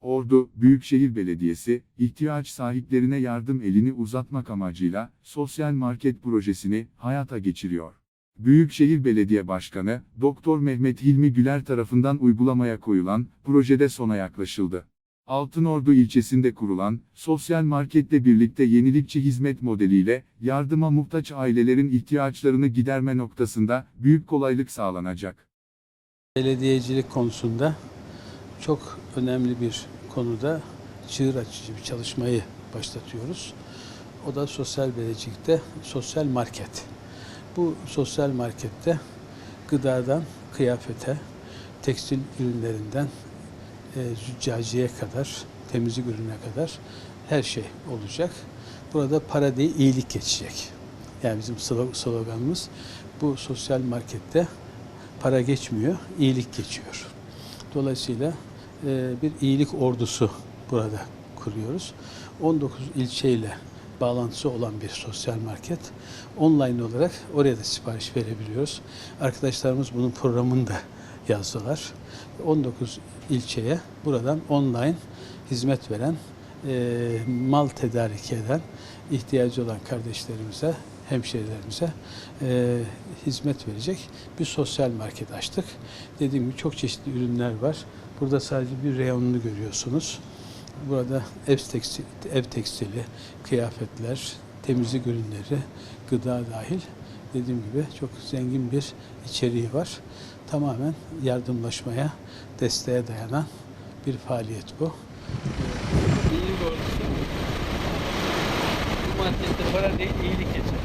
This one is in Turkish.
Ordu Büyükşehir Belediyesi, ihtiyaç sahiplerine yardım elini uzatmak amacıyla sosyal market projesini hayata geçiriyor. Büyükşehir Belediye Başkanı, Doktor Mehmet Hilmi Güler tarafından uygulamaya koyulan projede sona yaklaşıldı. Altınordu ilçesinde kurulan sosyal marketle birlikte yenilikçi hizmet modeliyle yardıma muhtaç ailelerin ihtiyaçlarını giderme noktasında büyük kolaylık sağlanacak. Belediyecilik konusunda çok önemli bir konuda çığır açıcı bir çalışmayı başlatıyoruz. O da sosyal belediyecilikte sosyal market. Bu sosyal markette gıdadan kıyafete, tekstil ürünlerinden e, züccaciyeye kadar, temizlik ürününe kadar her şey olacak. Burada para değil iyilik geçecek. Yani bizim slo- sloganımız bu sosyal markette para geçmiyor, iyilik geçiyor. Dolayısıyla e, bir iyilik ordusu burada kuruyoruz. 19 ilçeyle bağlantısı olan bir sosyal market. Online olarak oraya da sipariş verebiliyoruz. Arkadaşlarımız bunun programını da yazdılar. 19 ilçeye buradan online hizmet veren, e, mal tedarik eden, ihtiyacı olan kardeşlerimize, hemşerilerimize e, hizmet verecek bir sosyal market açtık. Dediğim gibi çok çeşitli ürünler var. Burada sadece bir reyonunu görüyorsunuz. Burada ev tekstili, ev tekstili, kıyafetler, temizlik ürünleri, gıda dahil dediğim gibi çok zengin bir içeriği var. Tamamen yardımlaşmaya, desteğe dayanan bir faaliyet bu. Bu markette para değil, iyilik geçer.